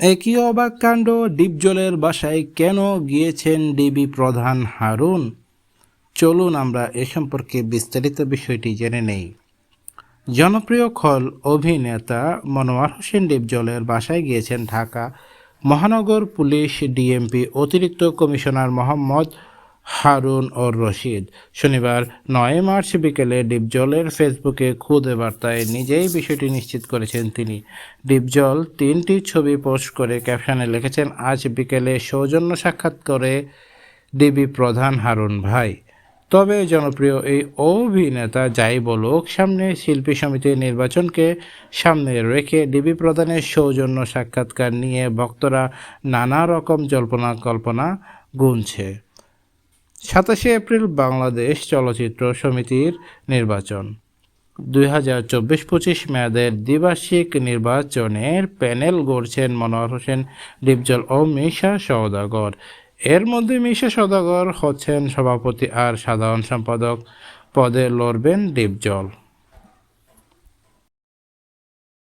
একই অবাক কাণ্ড ডিপজলের বাসায় কেন গিয়েছেন ডিবি প্রধান হারুন? চলুন আমরা এ সম্পর্কে বিস্তারিত বিষয়টি জেনে নেই। জনপ্রিয় খল অভিনেতা মনোয়ার হোসেন ডিপজলের বাসায় গিয়েছেন ঢাকা মহানগর পুলিশ ডিএমপি অতিরিক্ত কমিশনার মোহাম্মদ হারুন ও রশিদ। শনিবার নয় মার্চ বিকেলে ডিপজলের ফেসবুকে খুদে বার্তায় নিজেই বিষয়টি নিশ্চিত করেছেন তিনি। ডিপজল তিনটি ছবি পোস্ট করে ক্যাপশনে লিখেছেন, আজ বিকেলে সৌজন্য সাক্ষাৎ করে ডিবি প্রধান হারুন ভাই। তবে জনপ্রিয় এই অভিনেতা যাই বলুক, সামনে শিল্পী সমিতির নির্বাচনকে সামনে রেখে ডিবি প্রধানের সৌজন্য সাক্ষাৎকার নিয়ে ভক্তরা নানা রকম জল্পনা কল্পনা গুনছে। সাতাশে এপ্রিল বাংলাদেশ চলচ্চিত্র সমিতির নির্বাচন। দুই হাজার চব্বিশ পঁচিশ মেয়াদের দ্বিবার্ষিক নির্বাচনের প্যানেল গড়ছেন মনোয়ার হোসেন, ডিপজল ও মিশা সওদাগর। এর মধ্যে মিশা সৌদাগর হচ্ছেন সভাপতি আর সাধারণ সম্পাদক। পদে লড়বেন ডিপজল।